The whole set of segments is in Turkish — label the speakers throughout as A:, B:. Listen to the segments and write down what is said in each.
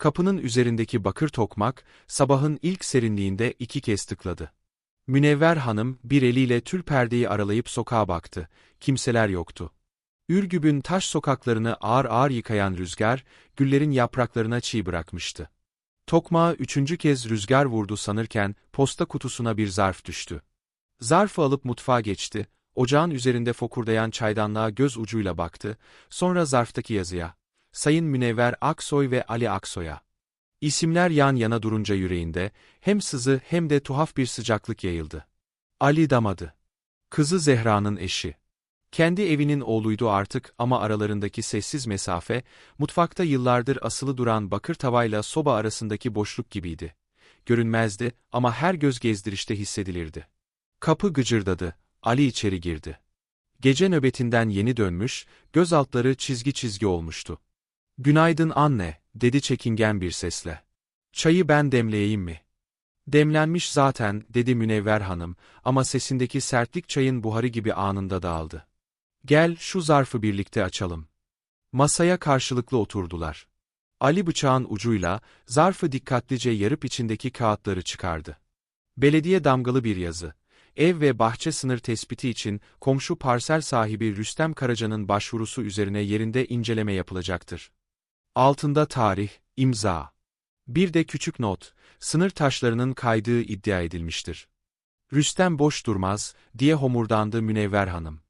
A: Kapının üzerindeki bakır tokmak, sabahın ilk serinliğinde iki kez tıkladı. Münevver hanım bir eliyle tül perdeyi aralayıp sokağa baktı. Kimseler yoktu. Ürgüp'ün taş sokaklarını ağır ağır yıkayan rüzgar, güllerin yapraklarına çiğ bırakmıştı. Tokmağa üçüncü kez rüzgar vurdu sanırken posta kutusuna bir zarf düştü. Zarfı alıp mutfağa geçti, ocağın üzerinde fokurdayan çaydanlığa göz ucuyla baktı, sonra zarftaki yazıya. Sayın Münevver Aksoy ve Ali Aksoy'a. İsimler yan yana durunca yüreğinde, hem sızı hem de tuhaf bir sıcaklık yayıldı. Ali damadı. Kızı Zehra'nın eşi. Kendi evinin oğluydu artık ama aralarındaki sessiz mesafe, mutfakta yıllardır asılı duran bakır tavayla soba arasındaki boşluk gibiydi. Görünmezdi ama her göz gezdirişte hissedilirdi. Kapı gıcırdadı, Ali içeri girdi. Gece nöbetinden yeni dönmüş, göz altları çizgi çizgi olmuştu. Günaydın anne, dedi çekingen bir sesle. Çayı ben demleyeyim mi? Demlenmiş zaten, dedi Münevver hanım, ama sesindeki sertlik çayın buharı gibi anında dağıldı. Gel, şu zarfı birlikte açalım. Masaya karşılıklı oturdular. Ali bıçağın ucuyla, zarfı dikkatlice yarıp içindeki kağıtları çıkardı. Belediye damgalı bir yazı. Ev ve bahçe sınır tespiti için komşu parsel sahibi Rüstem Karaca'nın başvurusu üzerine yerinde inceleme yapılacaktır. Altında tarih, imza. Bir de küçük not, sınır taşlarının kaydığı iddia edilmiştir. Rüstem boş durmaz, diye homurdandı Münevver Hanım.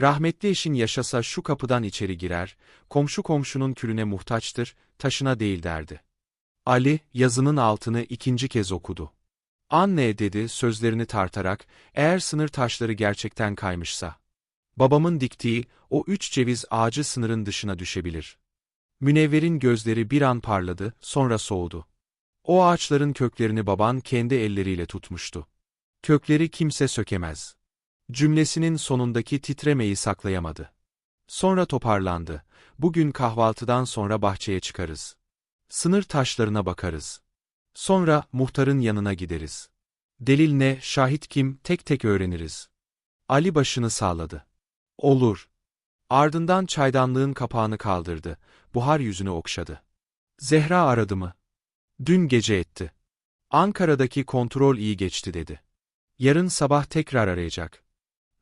A: Rahmetli eşin yaşasa şu kapıdan içeri girer, komşu komşunun külüne muhtaçtır, taşına değil derdi. Ali, yazının altını ikinci kez okudu. Anne dedi sözlerini tartarak, eğer sınır taşları gerçekten kaymışsa. Babamın diktiği, o üç ceviz ağacı sınırın dışına düşebilir. Münevver'in gözleri bir an parladı, sonra soğudu. O ağaçların köklerini baban kendi elleriyle tutmuştu. Kökleri kimse sökemez. Cümlesinin sonundaki titremeyi saklayamadı. Sonra toparlandı. Bugün kahvaltıdan sonra bahçeye çıkarız. Sınır taşlarına bakarız. Sonra muhtarın yanına gideriz. Delil ne, şahit kim, tek tek öğreniriz. Ali başını sağladı. Olur. Ardından çaydanlığın kapağını kaldırdı. Buhar yüzünü okşadı. Zehra aradı mı? Dün gece etti. Ankara'daki kontrol iyi geçti dedi. Yarın sabah tekrar arayacak.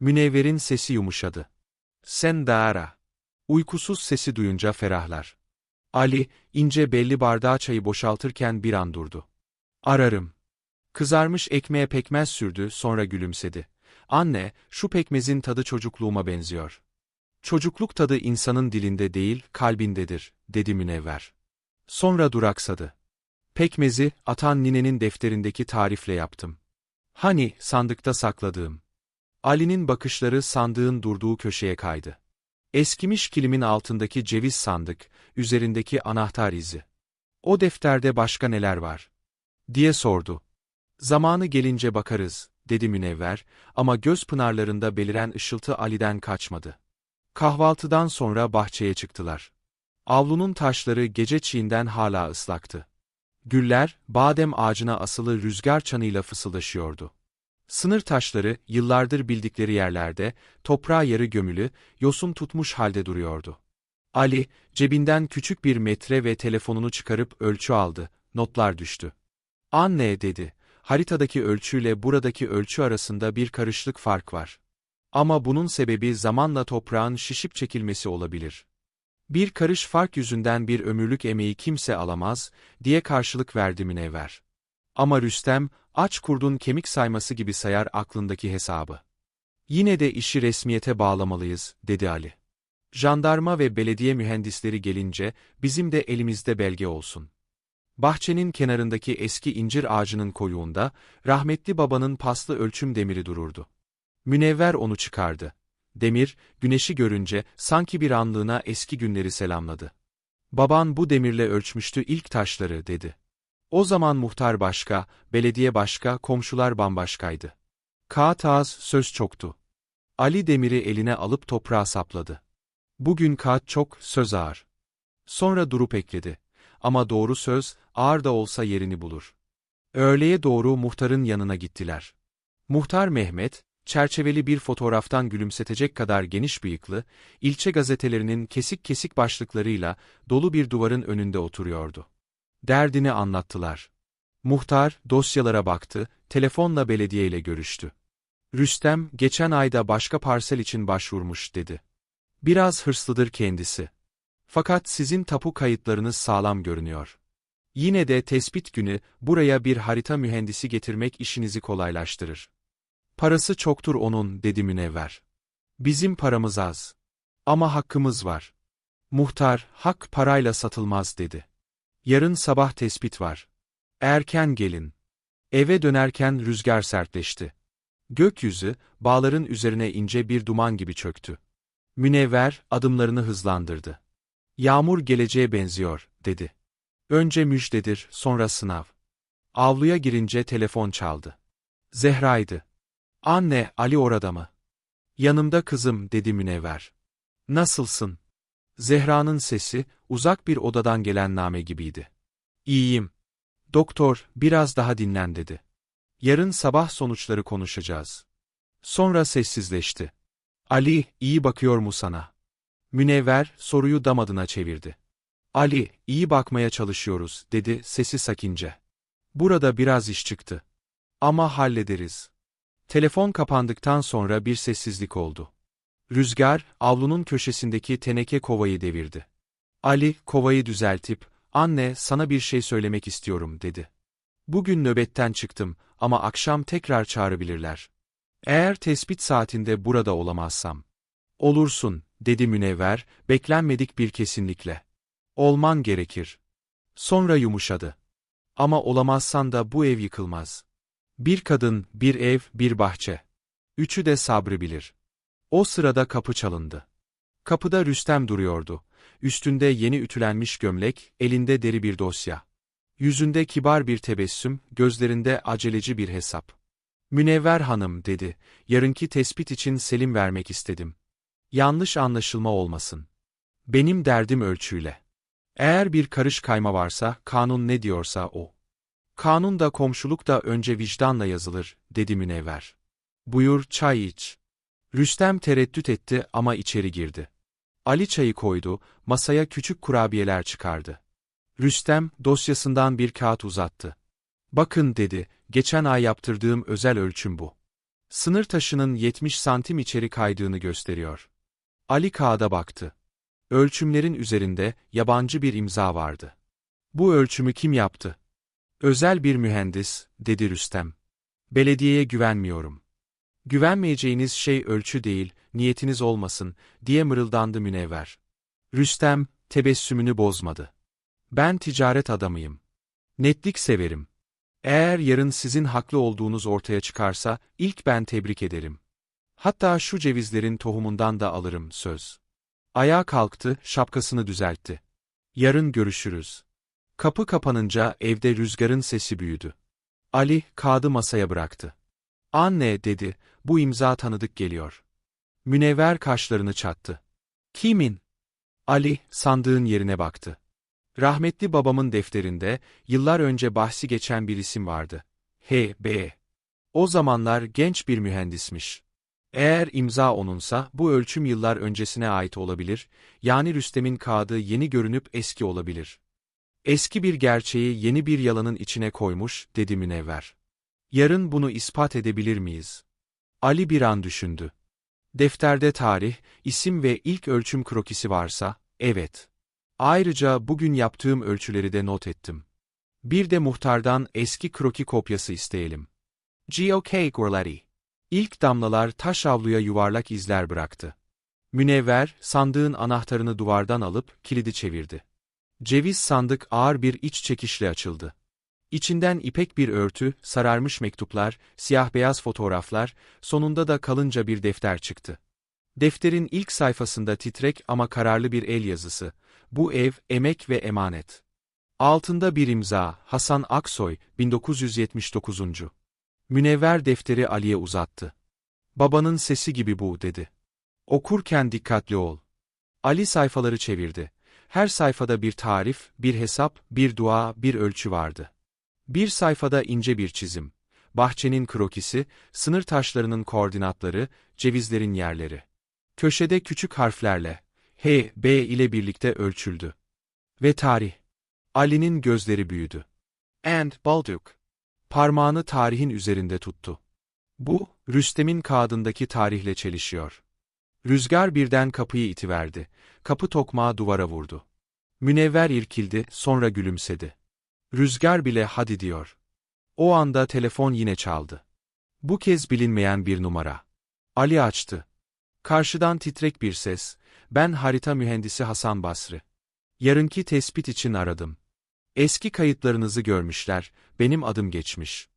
A: Münevver'in sesi yumuşadı. Sen de ara. Uykusuz sesi duyunca ferahlar. Ali, ince belli bardağı çayı boşaltırken bir an durdu. Ararım. Kızarmış ekmeğe pekmez sürdü, sonra gülümsedi. Anne, şu pekmezin tadı çocukluğuma benziyor. Çocukluk tadı insanın dilinde değil, kalbindedir, dedi Münevver. Sonra duraksadı. Pekmezi, atan ninenin defterindeki tarifle yaptım. Hani, sandıkta sakladığım. Ali'nin bakışları sandığın durduğu köşeye kaydı. Eskimiş kilimin altındaki ceviz sandık, üzerindeki anahtar izi. O defterde başka neler var? diye sordu. Zamanı gelince bakarız, dedi Münevver, ama göz pınarlarında beliren ışıltı Ali'den kaçmadı. Kahvaltıdan sonra bahçeye çıktılar. Avlunun taşları gece çiğinden hala ıslaktı. Güller, badem ağacına asılı rüzgar çanıyla fısıldaşıyordu. Sınır taşları, yıllardır bildikleri yerlerde, toprağa yarı gömülü, yosun tutmuş halde duruyordu. Ali, cebinden küçük bir metre ve telefonunu çıkarıp ölçü aldı, notlar düştü. Anne dedi, haritadaki ölçüyle buradaki ölçü arasında bir karışlık fark var. Ama bunun sebebi zamanla toprağın şişip çekilmesi olabilir. Bir karış fark yüzünden bir ömürlük emeği kimse alamaz, diye karşılık verdi Münevver. Ama Rüstem, aç kurdun kemik sayması gibi sayar aklındaki hesabı. Yine de işi resmiyete bağlamalıyız, dedi Ali. Jandarma ve belediye mühendisleri gelince, bizim de elimizde belge olsun. Bahçenin kenarındaki eski incir ağacının koyuğunda, rahmetli babanın paslı ölçüm demiri dururdu. Münevver onu çıkardı. Demir, güneşi görünce sanki bir anlığına eski günleri selamladı. Baban bu demirle ölçmüştü ilk taşları dedi. O zaman muhtar başka, belediye başka, komşular bambaşkaydı. Kağıt ağız, söz çoktu. Ali demiri eline alıp toprağa sapladı. Bugün kağıt çok, söz ağır. Sonra durup ekledi. Ama doğru söz, ağır da olsa yerini bulur. Öğleye doğru muhtarın yanına gittiler. Muhtar Mehmet, çerçeveli bir fotoğraftan gülümsetecek kadar geniş bıyıklı, ilçe gazetelerinin kesik kesik başlıklarıyla dolu bir duvarın önünde oturuyordu. Derdini anlattılar. Muhtar, dosyalara baktı, telefonla belediyeyle görüştü. Rüstem, geçen ayda başka parsel için başvurmuş, dedi. Biraz hırslıdır kendisi. Fakat sizin tapu kayıtlarınız sağlam görünüyor. Yine de tespit günü, buraya bir harita mühendisi getirmek işinizi kolaylaştırır. Parası çoktur onun, dedi Münevver. Bizim paramız az. Ama hakkımız var. Muhtar, hak parayla satılmaz, dedi. Yarın sabah tespit var. Erken gelin. Eve dönerken rüzgar sertleşti. Gökyüzü, bağların üzerine ince bir duman gibi çöktü. Münevver, adımlarını hızlandırdı. Yağmur geleceğe benziyor, dedi. Önce müjdedir, sonra sınav. Avluya girince telefon çaldı. Zehra'ydı. Anne, Ali orada mı? Yanımda kızım, dedi Münevver. Nasılsın? Zehra'nın sesi, uzak bir odadan gelen name gibiydi. İyiyim. Doktor, biraz daha dinlen dedi. Yarın sabah sonuçları konuşacağız. Sonra sessizleşti. Ali, iyi bakıyor mu sana? Münevver, soruyu damadına çevirdi. Ali, iyi bakmaya çalışıyoruz, dedi sesi sakince. Burada biraz iş çıktı. Ama hallederiz. Telefon kapandıktan sonra bir sessizlik oldu. Rüzgar, avlunun köşesindeki teneke kovayı devirdi. Ali, kovayı düzeltip, anne sana bir şey söylemek istiyorum, dedi. Bugün nöbetten çıktım ama akşam tekrar çağırabilirler. Eğer tespit saatinde burada olamazsam. Olursun, dedi Münevver, beklenmedik bir kesinlikle. Olman gerekir. Sonra yumuşadı. Ama olamazsan da bu ev yıkılmaz. Bir kadın, bir ev, bir bahçe. Üçü de sabrı bilir. O sırada kapı çalındı. Kapıda Rüstem duruyordu. Üstünde yeni ütülenmiş gömlek, elinde deri bir dosya. Yüzünde kibar bir tebessüm, gözlerinde aceleci bir hesap. Münevver hanım, dedi, yarınki tespit için selim vermek istedim. Yanlış anlaşılma olmasın. Benim derdim ölçüyle. Eğer bir karış kayma varsa, kanun ne diyorsa o. Kanun da komşuluk da önce vicdanla yazılır, dedi Münevver. Buyur çay iç. Rüstem tereddüt etti ama içeri girdi. Ali çayı koydu, masaya küçük kurabiyeler çıkardı. Rüstem, dosyasından bir kağıt uzattı. Bakın dedi, geçen ay yaptırdığım özel ölçüm bu. Sınır taşının 70 santim içeri kaydığını gösteriyor. Ali kağıda baktı. Ölçümlerin üzerinde yabancı bir imza vardı. Bu ölçümü kim yaptı? Özel bir mühendis, dedi Rüstem. Belediyeye güvenmiyorum. Güvenmeyeceğiniz şey ölçü değil, niyetiniz olmasın, diye mırıldandı Münevver. Rüstem, tebessümünü bozmadı. Ben ticaret adamıyım. Netlik severim. Eğer yarın sizin haklı olduğunuz ortaya çıkarsa, ilk ben tebrik ederim. Hatta şu cevizlerin tohumundan da alırım, söz. Ayağa kalktı, şapkasını düzeltti. Yarın görüşürüz. Kapı kapanınca evde rüzgarın sesi büyüdü. Ali, kağıdı masaya bıraktı. Anne, dedi, bu imza tanıdık geliyor. Münevver kaşlarını çattı. Kimin? Ali, sandığın yerine baktı. Rahmetli babamın defterinde, yıllar önce bahsi geçen bir isim vardı. H.B. O zamanlar genç bir mühendismiş. Eğer imza onunsa, bu ölçüm yıllar öncesine ait olabilir, yani Rüstem'in kağıdı yeni görünüp eski olabilir. Eski bir gerçeği yeni bir yalanın içine koymuş, dedi Münevver. Yarın bunu ispat edebilir miyiz? Ali bir an düşündü. Defterde tarih, isim ve ilk ölçüm krokisi varsa, evet. Ayrıca bugün yaptığım ölçüleri de not ettim. Bir de muhtardan eski kroki kopyası isteyelim. GOK Gorlari. İlk damlalar taş avluya yuvarlak izler bıraktı. Münevver, sandığın anahtarını duvardan alıp kilidi çevirdi. Ceviz sandık ağır bir iç çekişle açıldı. İçinden ipek bir örtü, sararmış mektuplar, siyah beyaz fotoğraflar, sonunda da kalınca bir defter çıktı. Defterin ilk sayfasında titrek ama kararlı bir el yazısı. Bu ev, emek ve emanet. Altında bir imza, Hasan Aksoy, 1979. Münevver defteri Ali'ye uzattı. Babanın sesi gibi bu, dedi. Okurken dikkatli ol. Ali sayfaları çevirdi. Her sayfada bir tarif, bir hesap, bir dua, bir ölçü vardı. Bir sayfada ince bir çizim. Bahçenin krokisi, sınır taşlarının koordinatları, cevizlerin yerleri. Köşede küçük harflerle H, B ile birlikte ölçüldü. Ve tarih. Ali'nin gözleri büyüdü. And, Balduk. Parmağını tarihin üzerinde tuttu. Bu, Rüstem'in kağıdındaki tarihle çelişiyor. Rüzgar birden kapıyı itiverdi. Kapı tokmağı duvara vurdu. Münevver irkildi, sonra gülümsedi. Rüzgar bile hadi diyor. O anda telefon yine çaldı. Bu kez bilinmeyen bir numara. Ali açtı. Karşıdan titrek bir ses, ben harita mühendisi Hasan Basri. Yarınki tespit için aradım. Eski kayıtlarınızı görmüşler, benim adım geçmiş.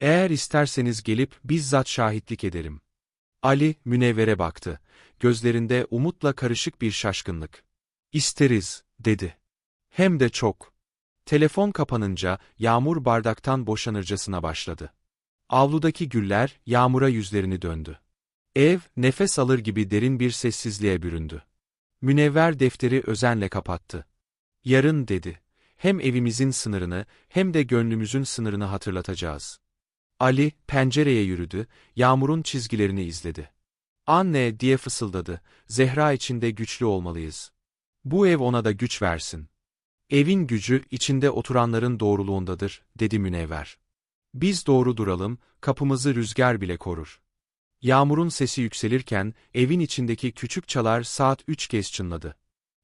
A: Eğer isterseniz gelip bizzat şahitlik ederim. Ali, Münevver'e baktı. Gözlerinde umutla karışık bir şaşkınlık. İsteriz, dedi. Hem de çok. Telefon kapanınca yağmur bardaktan boşanırcasına başladı. Avludaki güller yağmura yüzlerini döndü. Ev, nefes alır gibi derin bir sessizliğe büründü. Münevver defteri özenle kapattı. Yarın dedi. Hem evimizin sınırını hem de gönlümüzün sınırını hatırlatacağız. Ali, pencereye yürüdü, yağmurun çizgilerini izledi. Anne diye fısıldadı, Zehra içinde güçlü olmalıyız. Bu ev ona da güç versin. Evin gücü içinde oturanların doğruluğundadır, dedi Münevver. Biz doğru duralım, kapımızı rüzgar bile korur. Yağmurun sesi yükselirken, evin içindeki küçük çalar saat üç kez çınladı.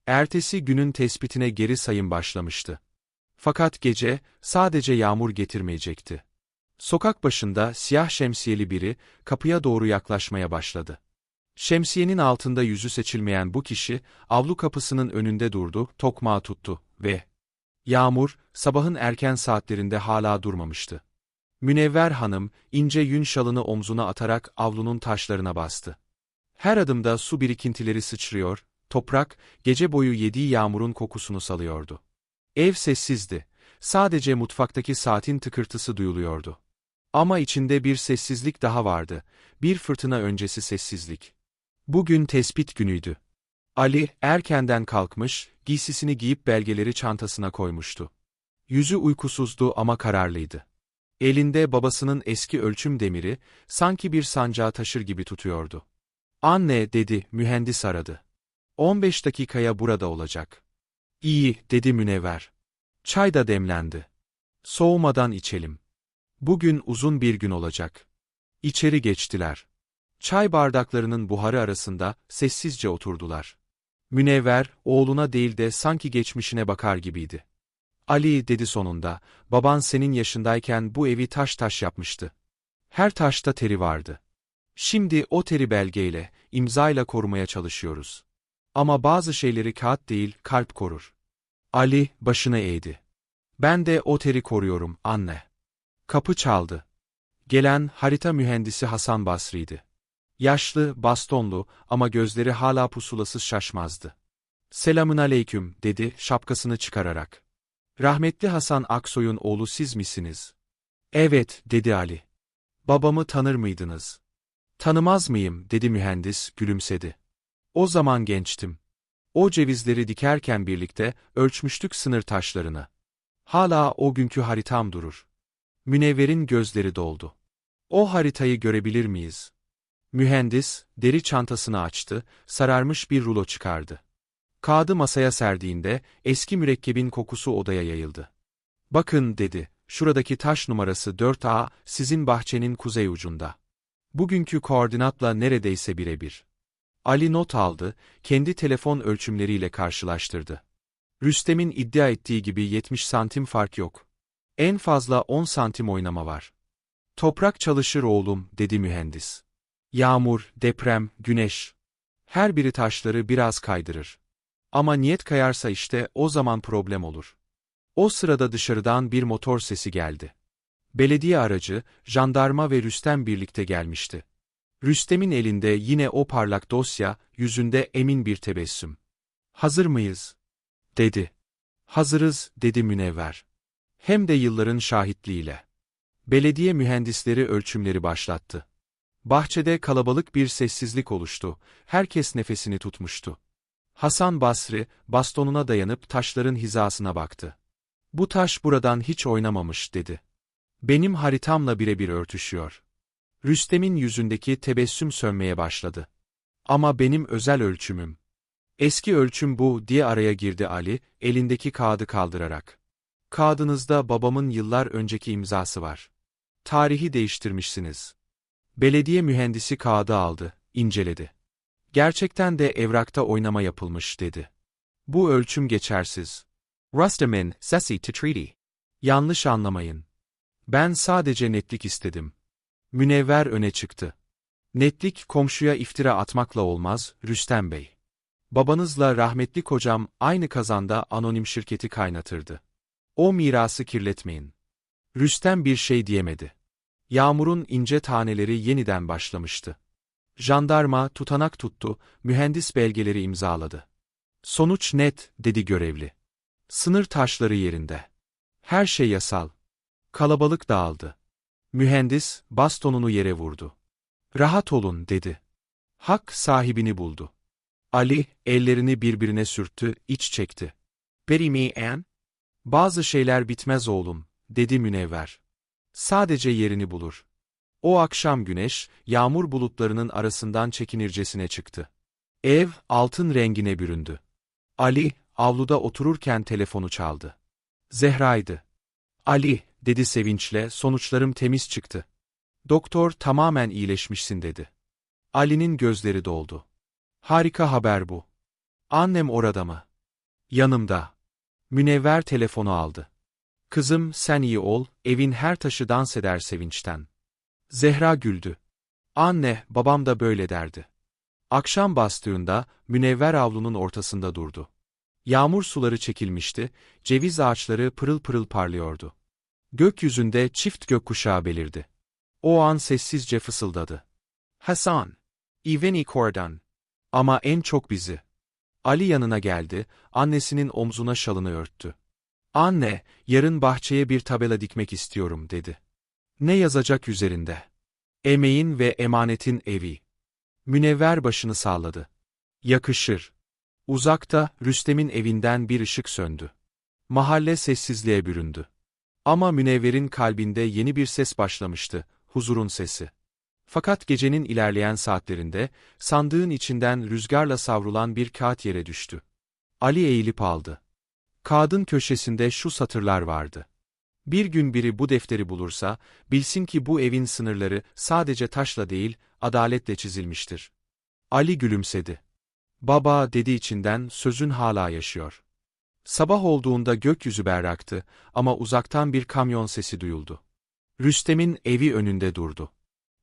A: Ertesi günün tespitine geri sayım başlamıştı. Fakat gece, sadece yağmur getirmeyecekti. Sokak başında siyah şemsiyeli biri, kapıya doğru yaklaşmaya başladı. Şemsiyenin altında yüzü seçilmeyen bu kişi, avlu kapısının önünde durdu, tokmağı tuttu ve... Yağmur, sabahın erken saatlerinde hala durmamıştı. Münevver hanım, ince yün şalını omzuna atarak avlunun taşlarına bastı. Her adımda su birikintileri sıçrıyor, toprak, gece boyu yediği yağmurun kokusunu salıyordu. Ev sessizdi, sadece mutfaktaki saatin tıkırtısı duyuluyordu. Ama içinde bir sessizlik daha vardı, bir fırtına öncesi sessizlik. Bugün tespit günüydü. Ali, erkenden kalkmış, giysisini giyip belgeleri çantasına koymuştu. Yüzü uykusuzdu ama kararlıydı. Elinde babasının eski ölçüm demiri, sanki bir sancağı taşır gibi tutuyordu. Anne, dedi, mühendis aradı. 15 dakikaya burada olacak. İyi, dedi Münevver. Çay da demlendi. Soğumadan içelim. Bugün uzun bir gün olacak. İçeri geçtiler. Çay bardaklarının buharı arasında sessizce oturdular. Münevver, oğluna değil de sanki geçmişine bakar gibiydi. Ali dedi sonunda, baban senin yaşındayken bu evi taş taş yapmıştı. Her taşta teri vardı. Şimdi o teri belgeyle, imzayla korumaya çalışıyoruz. Ama bazı şeyleri kağıt değil, kalp korur. Ali, başını eğdi. Ben de o teri koruyorum, anne. Kapı çaldı. Gelen, harita mühendisi Hasan Basri'ydi. Yaşlı, bastonlu ama gözleri hala pusulasız şaşmazdı. Selamın aleyküm, dedi şapkasını çıkararak. Rahmetli Hasan Aksoy'un oğlu siz misiniz? Evet, dedi Ali. Babamı tanır mıydınız? Tanımaz mıyım, dedi mühendis, gülümsedi. O zaman gençtim. O cevizleri dikerken birlikte ölçmüştük sınır taşlarını. Hala o günkü haritam durur. Münevver'in gözleri doldu. O haritayı görebilir miyiz? Mühendis, deri çantasını açtı, sararmış bir rulo çıkardı. Kağıdı masaya serdiğinde, eski mürekkebin kokusu odaya yayıldı. Bakın, dedi, şuradaki taş numarası 4A, sizin bahçenin kuzey ucunda. Bugünkü koordinatla neredeyse birebir. Ali not aldı, kendi telefon ölçümleriyle karşılaştırdı. Rüstem'in iddia ettiği gibi 70 santim fark yok. En fazla 10 santim oynama var. Toprak çalışır oğlum, dedi mühendis. Yağmur, deprem, güneş. Her biri taşları biraz kaydırır. Ama niyet kayarsa işte o zaman problem olur. O sırada dışarıdan bir motor sesi geldi. Belediye aracı, jandarma ve Rüstem birlikte gelmişti. Rüstem'in elinde yine o parlak dosya, yüzünde emin bir tebessüm. Hazır mıyız? dedi. Hazırız, dedi Münevver. Hem de yılların şahitliğiyle. Belediye mühendisleri ölçümleri başlattı. Bahçede kalabalık bir sessizlik oluştu, herkes nefesini tutmuştu. Hasan Basri, bastonuna dayanıp taşların hizasına baktı. Bu taş buradan hiç oynamamış, dedi. Benim haritamla birebir örtüşüyor. Rüstem'in yüzündeki tebessüm sönmeye başladı. Ama benim özel ölçümüm. Eski ölçüm bu, diye araya girdi Ali, elindeki kağıdı kaldırarak. Kağıdınızda babamın yıllar önceki imzası var. Tarihi değiştirmişsiniz. Belediye mühendisi kağıdı aldı, inceledi. Gerçekten de evrakta oynama yapılmış dedi. Bu ölçüm geçersiz. Rustamin, Sesi to Treaty. Yanlış anlamayın. Ben sadece netlik istedim. Münevver öne çıktı. Netlik komşuya iftira atmakla olmaz, Rüstem Bey. Babanızla rahmetli kocam aynı kazanda anonim şirketi kaynatırdı. O mirası kirletmeyin. Rüstem bir şey diyemedi. Yağmurun ince taneleri yeniden başlamıştı. Jandarma tutanak tuttu, mühendis belgeleri imzaladı. Sonuç net, dedi görevli. Sınır taşları yerinde. Her şey yasal. Kalabalık dağıldı. Mühendis, bastonunu yere vurdu. Rahat olun, dedi. Hak sahibini buldu. Ali, ellerini birbirine sürttü, iç çekti. Bury me, Anne? Bazı şeyler bitmez oğlum, dedi Münevver. Sadece yerini bulur. O akşam güneş, yağmur bulutlarının arasından çekinircesine çıktı. Ev, altın rengine büründü. Ali, avluda otururken telefonu çaldı. Zehra'ydı. Ali, dedi sevinçle, sonuçlarım temiz çıktı. Doktor tamamen iyileşmişsin dedi. Ali'nin gözleri doldu. Harika haber bu. Annem orada mı? Yanımda. Münevver telefonu aldı. Kızım sen iyi ol, evin her taşı dans eder sevinçten. Zehra güldü. Anne, babam da böyle derdi. Akşam bastığında, Münevver avlunun ortasında durdu. Yağmur suları çekilmişti, ceviz ağaçları pırıl pırıl parlıyordu. Gökyüzünde çift gökkuşağı belirdi. O an sessizce fısıldadı. Hasan! Iveni Kordan! Ama en çok bizi. Ali yanına geldi, annesinin omzuna şalını örttü. Anne, yarın bahçeye bir tabela dikmek istiyorum dedi. Ne yazacak üzerinde? Emeğin ve emanetin evi. Münevver başını salladı. Yakışır. Uzakta, Rüstem'in evinden bir ışık söndü. Mahalle sessizliğe büründü. Ama Münevver'in kalbinde yeni bir ses başlamıştı, huzurun sesi. Fakat gecenin ilerleyen saatlerinde, sandığın içinden rüzgarla savrulan bir kağıt yere düştü. Ali eğilip aldı. Kağıdın köşesinde şu satırlar vardı. Bir gün biri bu defteri bulursa, bilsin ki bu evin sınırları sadece taşla değil, adaletle çizilmiştir. Ali gülümsedi. Baba dedi içinden, sözün hala yaşıyor. Sabah olduğunda gökyüzü berraktı ama uzaktan bir kamyon sesi duyuldu. Rüstem'in evi önünde durdu.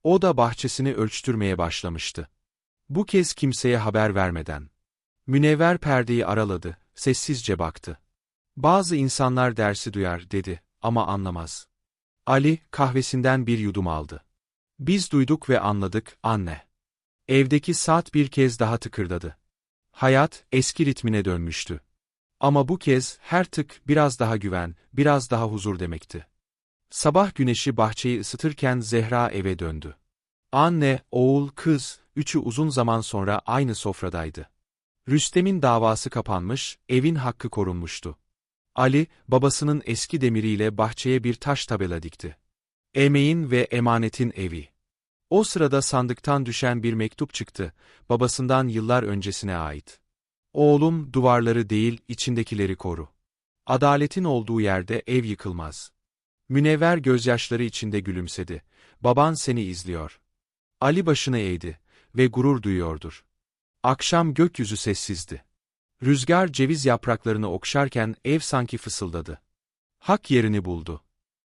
A: O da bahçesini ölçtürmeye başlamıştı. Bu kez kimseye haber vermeden. Münevver perdeyi araladı, sessizce baktı. Bazı insanlar dersi duyar dedi ama anlamaz. Ali kahvesinden bir yudum aldı. Biz duyduk ve anladık anne. Evdeki saat bir kez daha tıkırdadı. Hayat eski ritmine dönmüştü. Ama bu kez her tık biraz daha güven, biraz daha huzur demekti. Sabah güneşi bahçeyi ısıtırken Zehra eve döndü. Anne, oğul, kız, üçü uzun zaman sonra aynı sofradaydı. Rüstem'in davası kapanmış, evin hakkı korunmuştu. Ali, babasının eski demiriyle bahçeye bir taş tabela dikti. Emeğin ve emanetin evi. O sırada sandıktan düşen bir mektup çıktı, babasından yıllar öncesine ait. Oğlum, duvarları değil, içindekileri koru. Adaletin olduğu yerde ev yıkılmaz. Münevver gözyaşları içinde gülümsedi. Baban seni izliyor. Ali başını eğdi ve gurur duyuyordur. Akşam gökyüzü sessizdi. Rüzgar ceviz yapraklarını okşarken ev sanki fısıldadı. Hak yerini buldu.